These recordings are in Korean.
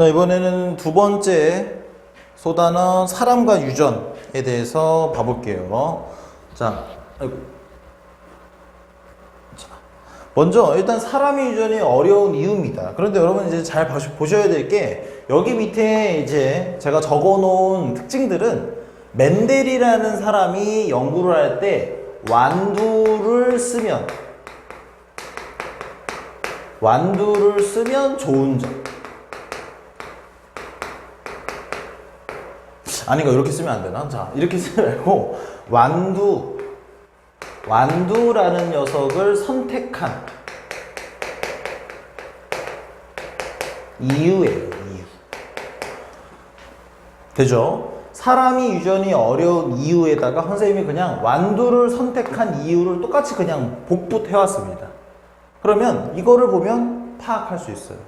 자, 이번에는 두 번째 소단어 사람과 유전에 대해서 봐볼게요. 자, 먼저 일단 사람의 유전이 어려운 이유입니다. 그런데 여러분 이제 잘 보셔야 될 게 여기 밑에 이제 제가 적어 놓은 특징들은 멘델이라는 사람이 연구를 할 때 완두를 쓰면 완두를 쓰면 좋은 점. 아니, 이거 이렇게 쓰면 안 되나? 자, 이렇게 쓰지 말고, 완두, 완두라는 녀석을 선택한 이유예요, 이유. 되죠? 사람이 유전이 어려운 이유에다가 선생님이 그냥 완두를 선택한 이유를 똑같이 그냥 복붙해 왔습니다. 그러면 이거를 보면 파악할 수 있어요.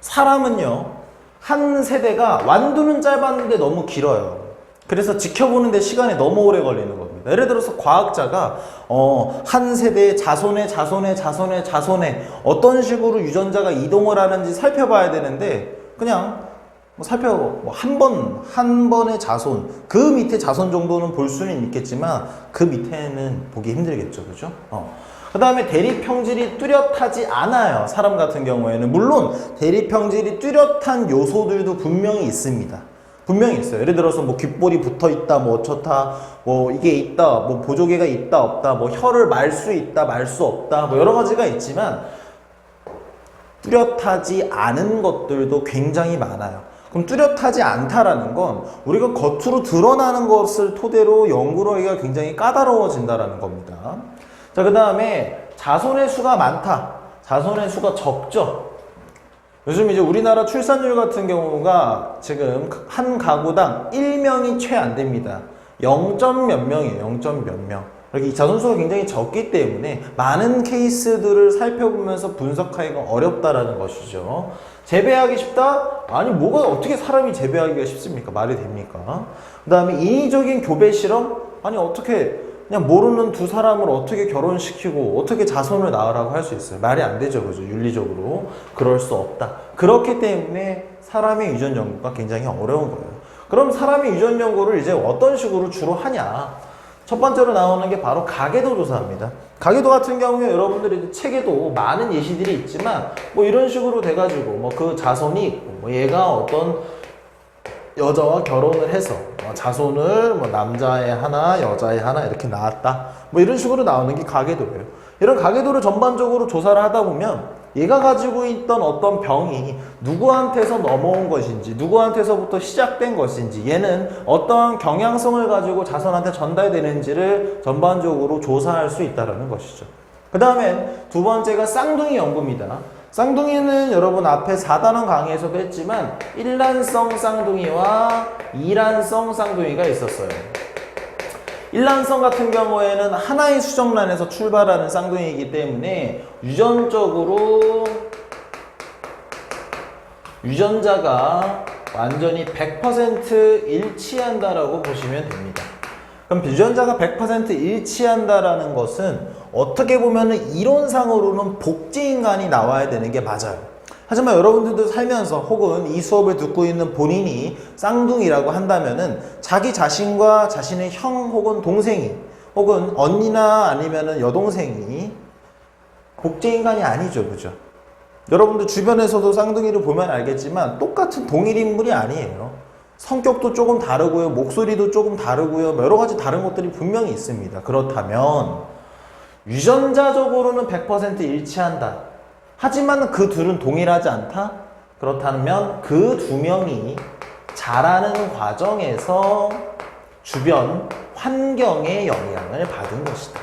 사람은요, 한 세대가 완두는 짧았는데 너무 길어요. 그래서 지켜보는데 시간이 너무 오래 걸리는 겁니다. 예를 들어서 과학자가 어, 한 세대의 자손의 자손의 자손의 자손의 어떤 식으로 유전자가 이동을 하는지 살펴봐야 되는데 그냥 뭐 살펴 한번 한 번의 자손 그 밑에 자손 정도는 볼 수는 있겠지만 그 밑에는 보기 힘들겠죠, 그죠? 어. 그 다음에 대립형질이 뚜렷하지 않아요. 사람 같은 경우에는 물론 대립형질이 뚜렷한 요소들도 분명히 있습니다. 분명히 있어요. 예를 들어서 뭐 귓볼이 붙어 있다, 뭐 어쩌다, 뭐 이게 있다, 뭐 보조개가 있다, 없다, 뭐 혀를 말 수 있다, 말 수 없다, 뭐 여러 가지가 있지만 뚜렷하지 않은 것들도 굉장히 많아요. 그럼 뚜렷하지 않다라는 건 우리가 겉으로 드러나는 것을 토대로 연구를 하기가 굉장히 까다로워진다라는 겁니다. 자, 그 다음에 자손의 수가 많다. 자손의 수가 적죠. 요즘 이제 우리나라 출산율 같은 경우가 지금 한 가구당 1명이 채 안 됩니다. 0. 몇 명이에요. 0. 몇 명. 이렇게 자손수가 굉장히 적기 때문에 많은 케이스들을 살펴보면서 분석하기가 어렵다라는 것이죠. 재배하기 쉽다? 아니, 뭐가 어떻게 사람이 재배하기가 쉽습니까? 말이 됩니까? 그 다음에 인위적인 교배 실험? 아니, 어떻게 그냥 모르는 두 사람을 어떻게 결혼시키고 어떻게 자손을 낳으라고 할 수 있어요? 말이 안 되죠, 그죠? 윤리적으로. 그럴 수 없다. 그렇기 때문에 사람의 유전 연구가 굉장히 어려운 거예요. 그럼 사람의 유전 연구를 이제 어떤 식으로 주로 하냐? 첫 번째로 나오는 게 바로 가계도 조사입니다. 가계도 같은 경우에 여러분들이 책에도 많은 예시들이 있지만 뭐 이런 식으로 돼가지고 뭐 그 자손이 있고 뭐 얘가 어떤 여자와 결혼을 해서 뭐 자손을 뭐 남자의 하나, 여자의 하나 이렇게 낳았다. 뭐 이런 식으로 나오는 게 가계도예요. 이런 가계도를 전반적으로 조사를 하다 보면 얘가 가지고 있던 어떤 병이 누구한테서 넘어온 것인지, 누구한테서부터 시작된 것인지, 얘는 어떠한 경향성을 가지고 자손한테 전달되는지를 전반적으로 조사할 수 있다는 것이죠. 그 다음에 두 번째가 쌍둥이 연구입니다. 쌍둥이는 여러분 앞에 4단원 강의에서도 했지만 1난성 쌍둥이와 2난성 쌍둥이가 있었어요. 1난성 같은 경우에는 하나의 수정란에서 출발하는 쌍둥이이기 때문에 유전적으로 유전자가 완전히 100% 일치한다라고 보시면 됩니다. 그럼 유전자가 100% 일치한다라는 것은 어떻게 보면 이론상으로는 복제인간이 나와야 되는 게 맞아요. 하지만 여러분들도 살면서 혹은 이 수업을 듣고 있는 본인이 쌍둥이라고 한다면은 자기 자신과 자신의 형 혹은 동생이 혹은 언니나 아니면은 여동생이 복제인간이 아니죠. 그죠? 여러분들 주변에서도 쌍둥이를 보면 알겠지만 똑같은 동일 인물이 아니에요. 성격도 조금 다르고요. 목소리도 조금 다르고요. 뭐 여러 가지 다른 것들이 분명히 있습니다. 그렇다면 유전자적으로는 100% 일치한다. 하지만 그 둘은 동일하지 않다? 그렇다면 그 두 명이 자라는 과정에서 주변 환경의 영향을 받은 것이다.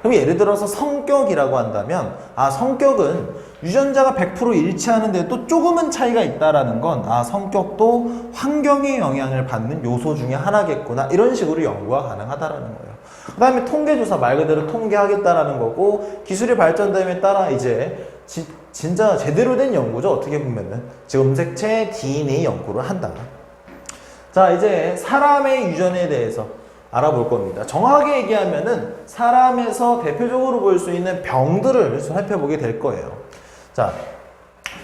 그럼 예를 들어서 성격이라고 한다면 아 성격은 유전자가 100% 일치하는데 또 조금은 차이가 있다라는 건 아 성격도 환경의 영향을 받는 요소 중에 하나겠구나 이런 식으로 연구가 가능하다라는 거예요. 그 다음에 통계조사 말 그대로 통계하겠다라는 거고 기술이 발전됨에 따라 이제 지, 진짜 제대로 된 연구죠 어떻게 보면은 지금 음색체 DNA 연구를 한다. 자 이제 사람의 유전에 대해서 알아볼 겁니다. 정확하게 얘기하면은 사람에서 대표적으로 볼 수 있는 병들을 살펴보게 될 거예요. 자,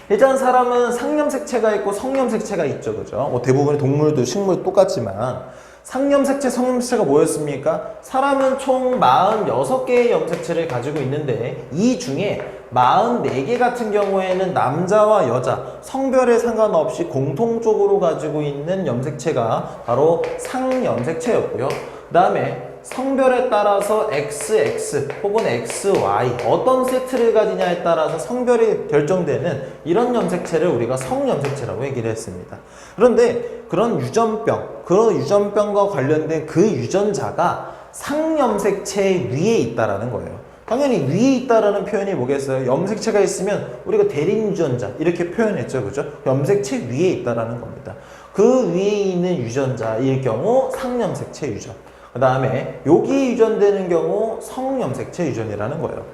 일단 사람은 상염색체가 있고 성염색체가 있죠, 그죠? 뭐 대부분의 동물도 식물 똑같지만 상염색체, 성염색체가 뭐였습니까? 사람은 총 46개의 염색체를 가지고 있는데 이 중에 44개 같은 경우에는 남자와 여자 성별에 상관없이 공통적으로 가지고 있는 염색체가 바로 상염색체였고요. 그 다음에 성별에 따라서 XX 혹은 XY 어떤 세트를 가지냐에 따라서 성별이 결정되는 이런 염색체를 우리가 성염색체라고 얘기를 했습니다. 그런데 그런 유전병, 그런 유전병과 관련된 그 유전자가 상염색체 위에 있다라는 거예요. 당연히 위에 있다라는 표현이 뭐겠어요? 염색체가 있으면 우리가 대립 유전자 이렇게 표현했죠, 그죠? 염색체 위에 있다라는 겁니다. 그 위에 있는 유전자일 경우 상염색체 유전. 그 다음에 여기 유전되는 경우 성염색체 유전이라는 거예요.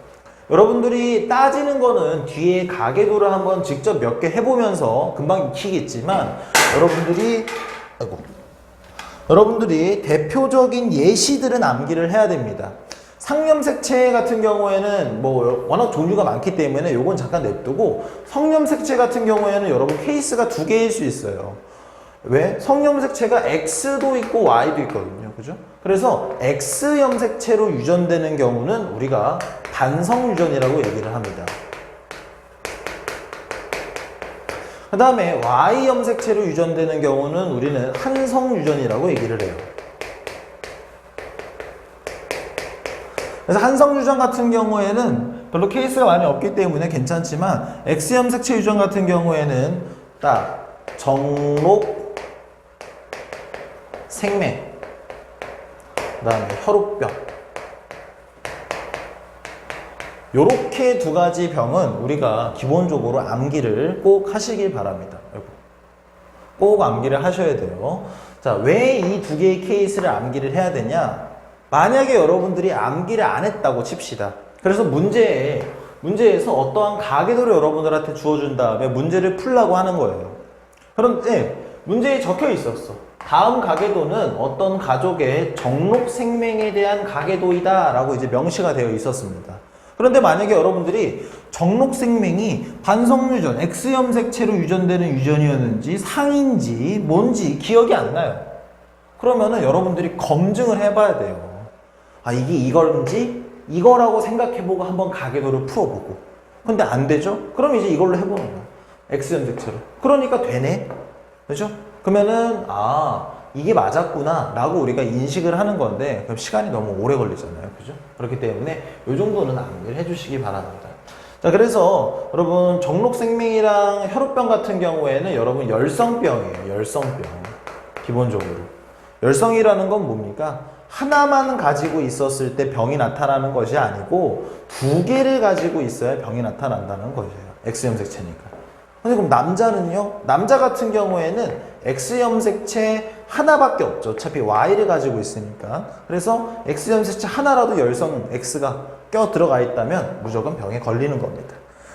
여러분들이 따지는 거는 뒤에 가계도를 한번 직접 몇 개 해보면서 금방 익히겠지만 여러분들이 아이고 여러분들이 대표적인 예시들은 암기를 해야 됩니다. 상염색체 같은 경우에는 뭐 워낙 종류가 많기 때문에 요건 잠깐 냅두고 성염색체 같은 경우에는 여러분 케이스가 두 개일 수 있어요. 왜? 성염색체가 X도 있고 Y도 있거든요. 그죠? 그래서 X 염색체로 유전되는 경우는 우리가 단성 유전이라고 얘기를 합니다. 그 다음에 Y 염색체로 유전되는 경우는 우리는 한성 유전이라고 얘기를 해요. 그래서 한성 유전 같은 경우에는 별로 케이스가 많이 없기 때문에 괜찮지만 X 염색체 유전 같은 경우에는 딱 정록 생매 그 다음에 혈우병 요렇게 두 가지 병은 우리가 기본적으로 암기를 꼭 하시길 바랍니다. 꼭 암기를 하셔야 돼요. 자, 왜 이 두 개의 케이스를 암기를 해야 되냐? 만약에 여러분들이 암기를 안 했다고 칩시다. 그래서 문제에, 문제에서 어떠한 가계도를 여러분들한테 주어준 다음에 문제를 풀라고 하는 거예요. 그런데 문제에 적혀 있었어. 다음 가계도는 어떤 가족의 정록 생명에 대한 가계도이다 라고 이제 명시가 되어 있었습니다. 그런데 만약에 여러분들이 정록 생명이 반성유전, X염색체로 유전되는 유전이었는지 상인지 뭔지 기억이 안 나요. 그러면은 여러분들이 검증을 해봐야 돼요. 아, 이게 이건지 이거라고 생각해보고 한번 가계도를 풀어보고. 근데 안 되죠? 그럼 이제 이걸로 해보는 거야. X염색체로. 그러니까 되네? 그죠? 그러면은, 아, 이게 맞았구나. 라고 우리가 인식을 하는 건데, 그럼 시간이 너무 오래 걸리잖아요. 그죠? 그렇기 때문에 이 정도는 암기를 해주시기 바랍니다. 자, 그래서 여러분, 정록생명이랑 혈우병 같은 경우에는 여러분 열성병이에요. 열성병. 기본적으로. 열성이라는 건 뭡니까? 하나만 가지고 있었을 때 병이 나타나는 것이 아니고 두 개를 가지고 있어야 병이 나타난다는 거예요. X염색체니까. 근데 그럼 남자는요? 남자 같은 경우에는 X염색체 하나밖에 없죠. 어차피 Y를 가지고 있으니까. 그래서 X염색체 하나라도 열성 X가 껴 들어가 있다면 무조건 병에 걸리는 겁니다.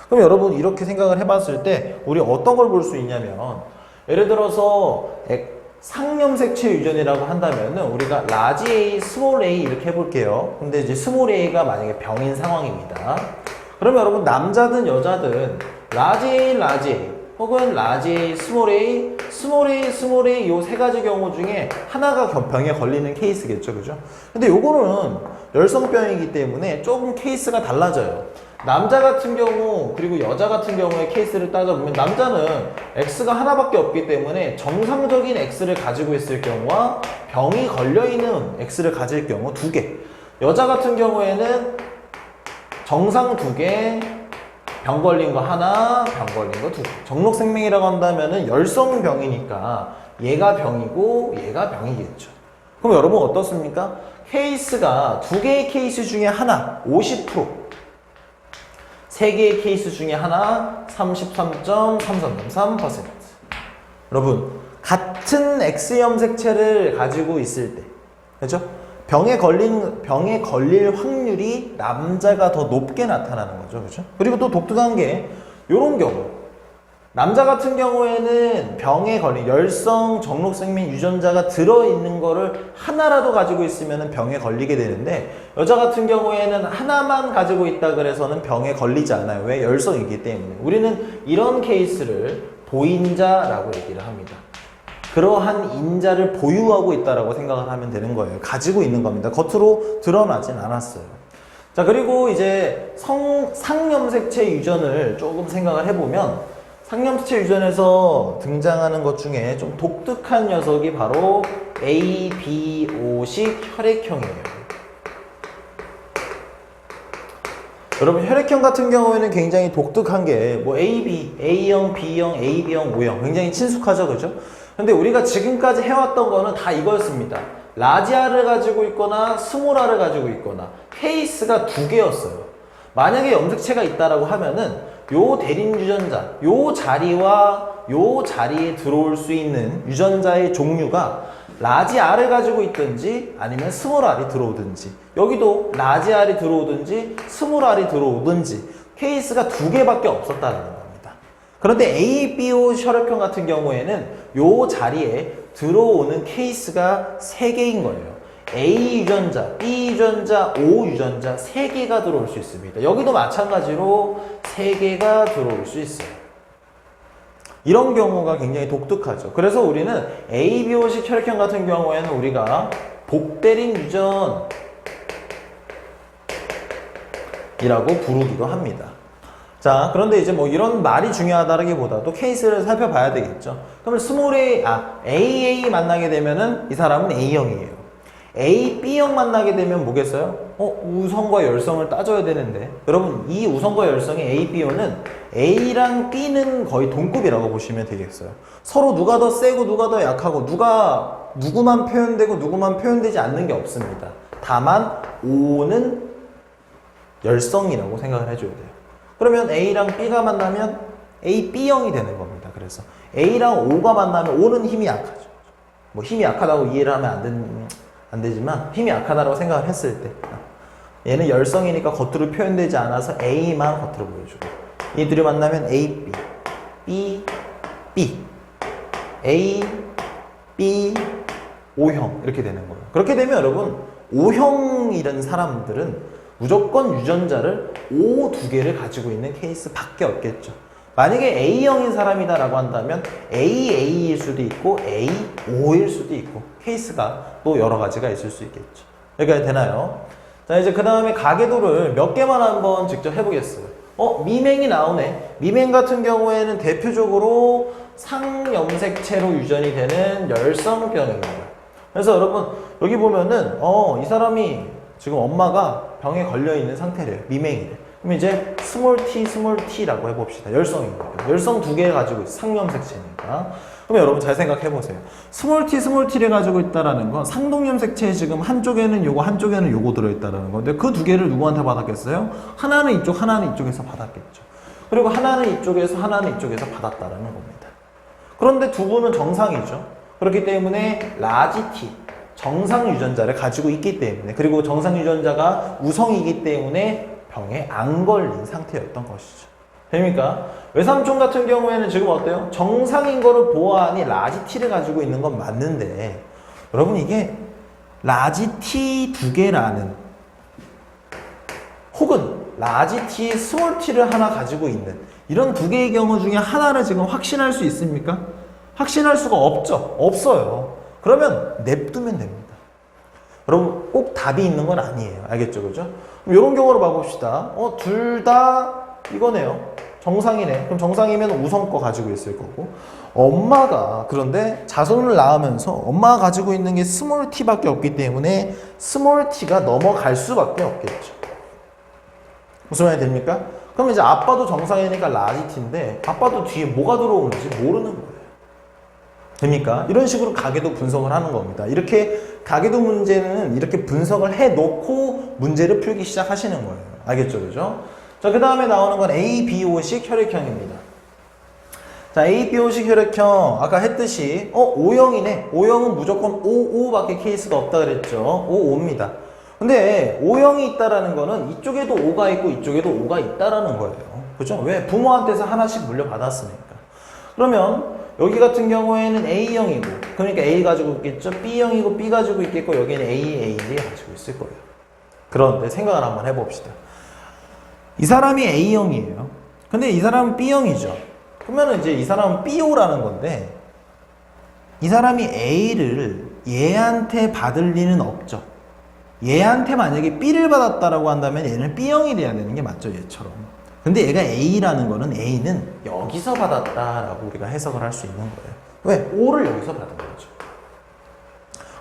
그럼 여러분 이렇게 생각을 해봤을 때 우리 어떤 걸 볼 수 있냐면 예를 들어서 액- 상염색체 유전이라고 한다면은 우리가 라지 A, 스몰 A 이렇게 해볼게요. 근데 이제 스몰 A가 만약에 병인 상황입니다. 그러면 여러분 남자든 여자든 라지 A, 라지 A 혹은 라지 A, 스몰 A, 스몰 A, 스몰 A 요세 가지 경우 중에 하나가 겨- 병에 걸리는 케이스겠죠, 그죠? 근데 요거는 열성병이기 때문에 조금 케이스가 달라져요. 남자 같은 경우 그리고 여자 같은 경우의 케이스를 따져보면 남자는 X가 하나밖에 없기 때문에 정상적인 X를 가지고 있을 경우와 병이 걸려있는 X를 가질 경우 두 개. 여자 같은 경우에는 정상 두 개, 병 걸린 거 하나, 병 걸린 거두 개. 정록생명이라고 한다면은 열성병이니까 얘가 병이고 얘가 병이겠죠. 그럼 여러분 어떻습니까? 케이스가 두 개의 케이스 중에 하나, 50%. 세 개의 케이스 중에 하나 33.33.3% 여러분 같은 X 염색체를 가지고 있을 때 그렇죠? 병에 걸린 병에 걸릴 확률이 남자가 더 높게 나타나는 거죠. 그렇죠? 그리고 또 독특한 게 이런 경우 남자 같은 경우에는 병에 걸린 열성 정록생 및 유전자가 들어있는 거를 하나라도 가지고 있으면 병에 걸리게 되는데 여자 같은 경우에는 하나만 가지고 있다 그래서는 병에 걸리지 않아요. 왜? 열성이기 때문에. 우리는 이런 케이스를 보인자라고 얘기를 합니다. 그러한 인자를 보유하고 있다라고 생각을 하면 되는 거예요. 가지고 있는 겁니다. 겉으로 드러나진 않았어요. 자, 그리고 이제 성, 상염색체 유전을 조금 생각을 해보면 상염색체 유전에서 등장하는 것 중에 좀 독특한 녀석이 바로 ABO식 혈액형이에요. 여러분 혈액형 같은 경우에는 굉장히 독특한 게 뭐 AB, A형, B형, AB형, O형 굉장히 친숙하죠, 그죠? 근데 우리가 지금까지 해왔던 거는 다 이거였습니다. 라지아를 가지고 있거나 스몰아를 가지고 있거나 케이스가 두 개였어요. 만약에 염색체가 있다라고 하면은 요 대린 유전자, 요 자리와 요 자리에 들어올 수 있는 유전자의 종류가 라지 R을 가지고 있든지 아니면 스몰 R이 들어오든지 여기도 라지 R이 들어오든지 스몰 R이 들어오든지 케이스가 두 개밖에 없었다는 겁니다. 그런데 ABO 혈액형 같은 경우에는 요 자리에 들어오는 케이스가 세 개인 거예요. A 유전자, B 유전자, O 유전자 세 개가 들어올 수 있습니다. 여기도 마찬가지로 세 개가 들어올 수 있어요. 이런 경우가 굉장히 독특하죠. 그래서 우리는 ABO식 혈액형 같은 경우에는 우리가 복대린 유전 이라고 부르기도 합니다. 자, 그런데 이제 뭐 이런 말이 중요하다기보다도 케이스를 살펴봐야 되겠죠. 그러면 스몰 아, AA 만나게 되면은 이 사람은 A형이에요. A, B형 만나게 되면 뭐겠어요? 어, 우성과 열성을 따져야 되는데. 여러분, 이 우성과 열성의 A, B형은 A랑 B는 거의 동급이라고 보시면 되겠어요. 서로 누가 더 세고 누가 더 약하고 누가 누구만 표현되고 누구만 표현되지 않는 게 없습니다. 다만 O는 열성이라고 생각을 해줘야 돼요. 그러면 A랑 B가 만나면 A, B형이 되는 겁니다. 그래서 A랑 O가 만나면 O는 힘이 약하죠. 뭐 힘이 약하다고 이해를 하면 안, 된, 안 되지만 힘이 약하다고 생각을 했을 때 얘는 열성이니까 겉으로 표현되지 않아서 A만 겉으로 보여주고 이 둘이 만나면 A, B, B, B, A, B, O형 이렇게 되는 거예요. 그렇게 되면 여러분 O형이라는 사람들은 무조건 유전자를 O 두 개를 가지고 있는 케이스밖에 없겠죠. 만약에 A형인 사람이다라고 한다면 AA일 수도 있고 AO일 수도 있고 케이스가 또 여러 가지가 있을 수 있겠죠. 여기까지 되나요? 자 이제 그 다음에 가계도를 몇 개만 한번 직접 해보겠어요. 어 미맹이 나오네. 미맹 같은 경우에는 대표적으로 상염색체로 유전이 되는 열성병입니다. 그래서 여러분 여기 보면은 어 이 사람이 지금 엄마가 병에 걸려 있는 상태래요. 미맹이래. 그럼 이제 스몰 t 스몰 t라고 해봅시다. 열성입니다. 열성 두 개 가지고 있어. 상염색체니까. 그럼 여러분 잘 생각해 보세요. 스몰 t 스몰 t를 가지고 있다라는 건 상동염색체에 지금 한쪽에는 요거 한쪽에는 요거 들어있다라는 건데 그 두 개를 누구한테 받았겠어요? 하나는 이쪽 하나는 이쪽에서 받았겠죠. 그리고 하나는 이쪽에서 하나는 이쪽에서 받았다라는 겁니다. 그런데 두 분은 정상이죠. 그렇기 때문에 라지 t 정상 유전자를 가지고 있기 때문에 그리고 정상 유전자가 우성이기 때문에 병에 안 걸린 상태였던 것이죠. 됩니까? 외삼촌 같은 경우에는 지금 어때요? 정상인 거를 보아하니 라지 T를 가지고 있는 건 맞는데 여러분 이게 라지 T 두 개라는 혹은 라지 T, 스몰 T를 하나 가지고 있는 이런 두 개의 경우 중에 하나를 지금 확신할 수 있습니까? 확신할 수가 없죠. 없어요. 그러면 냅두면 됩니다. 여러분 꼭 답이 있는 건 아니에요. 알겠죠? 그죠? 이런 경우로 봐봅시다. 어, 둘 다 이거네요. 정상이네. 그럼 정상이면 우성 거 가지고 있을 거고. 엄마가 그런데 자손을 낳으면서 엄마가 가지고 있는 게 스몰 t밖에 없기 때문에 스몰 t가 넘어갈 수밖에 없겠죠. 무슨 말이 됩니까? 그럼 이제 아빠도 정상이니까 라지 t인데 아빠도 뒤에 뭐가 들어오는지 모르는 거예요. 됩니까? 이런 식으로 가계도 분석을 하는 겁니다. 이렇게 가계도 문제는 이렇게 분석을 해 놓고 문제를 풀기 시작하시는 거예요. 알겠죠? 그죠? 자, 그 다음에 나오는 건 ABO식 혈액형입니다. 자, ABO식 혈액형, 아까 했듯이, 어, O형이네. O형은 무조건 O, O밖에 케이스가 없다 그랬죠. O, O입니다. 근데 O형이 있다라는 거는 이쪽에도 O가 있고 이쪽에도 O가 있다라는 거예요. 그죠? 왜? 부모한테서 하나씩 물려받았으니까. 그러면 여기 같은 경우에는 A형이고 그러니까 A 가지고 있겠죠. B형이고 B 가지고 있겠고 여기는 A, A, A 가지고 있을 거예요. 그런데 생각을 한번 해봅시다. 이 사람이 A형이에요. 근데 이 사람은 B형이죠. 그러면 이제 이 사람은 BO라는 건데 이 사람이 A를 얘한테 받을 리는 없죠. 얘한테 만약에 B를 받았다라고 한다면 얘는 B형이 돼야 되는 게 맞죠, 얘처럼. 근데 얘가 A라는 거는 A는 여기서 받았다라고 우리가 해석을 할 수 있는 거예요. 왜? O를 여기서 받은 거죠.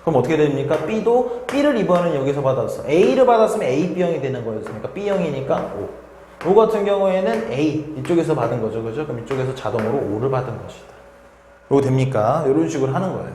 그럼 어떻게 됩니까? B도 B를 이번엔 여기서 받았어. A를 받았으면 A, B형이 되는 거였으니까 B형이니까 O. O 같은 경우에는 A 이쪽에서 받은 거죠, 그죠? 그럼 이쪽에서 자동으로 O를 받은 것이다. 이거 됩니까? 이런 식으로 하는 거예요.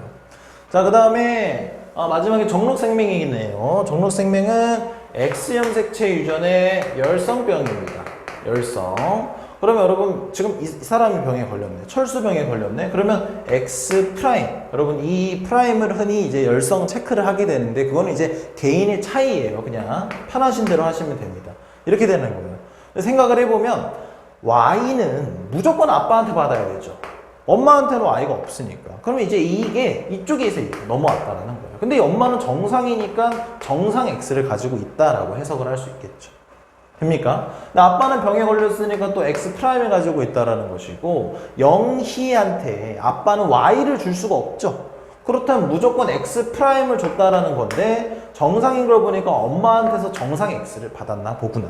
자, 그 다음에 아, 마지막에 정록생명이겠네요. 정록생명은 X형 색채 유전의 열성병입니다. 열성. 그러면 여러분 지금 이 사람이 병에 걸렸네. 철수병에 걸렸네. 그러면 X 프라임. 여러분 이 프라임을 흔히 이제 열성 체크를 하게 되는데 그거는 이제 개인의 차이예요. 그냥 편하신 대로 하시면 됩니다. 이렇게 되는 거예요. 생각을 해보면 Y는 무조건 아빠한테 받아야 되죠. 엄마한테는 Y가 없으니까. 그러면 이제 이게 이쪽에서 넘어왔다라는 거예요. 근데 이 엄마는 정상이니까 정상 X를 가지고 있다라고 해석을 할 수 있겠죠. 됩니까? 아빠는 병에 걸렸으니까 또 X 프라임을 가지고 있다라는 것이고 영희한테 아빠는 Y를 줄 수가 없죠. 그렇다면 무조건 X 프라임을 줬다라는 건데 정상인 걸 보니까 엄마한테서 정상 X를 받았나 보구나.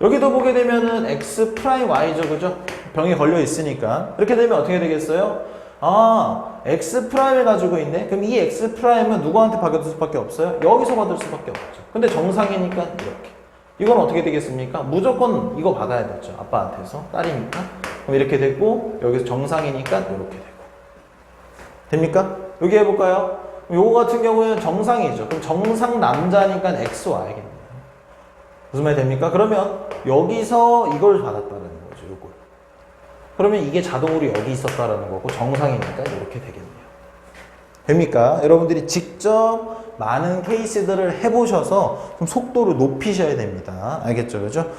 여기도 보게 되면은 x 프라임 y죠, 그죠? 병에 걸려 있으니까 이렇게 되면 어떻게 되겠어요? 아, x 프라임을 가지고 있네. 그럼 이 x 프라임은 누구한테 받을 수밖에 없어요? 여기서 받을 수밖에 없죠. 근데 정상이니까 이렇게. 이건 어떻게 되겠습니까? 무조건 이거 받아야 되죠. 아빠한테서 딸이니까. 그럼 이렇게 되고 여기서 정상이니까 이렇게 되고. 됩니까? 여기 해볼까요? 요거 같은 경우에는 정상이죠. 그럼 정상 남자니까 x y겠네요. 무슨 말이 됩니까? 그러면 여기서 이걸 받았다는 거죠, 요걸. 그러면 이게 자동으로 여기 있었다라는 거고 정상이니까 이렇게 되겠네요. 됩니까? 여러분들이 직접 많은 케이스들을 해보셔서 좀 속도를 높이셔야 됩니다. 알겠죠? 그죠?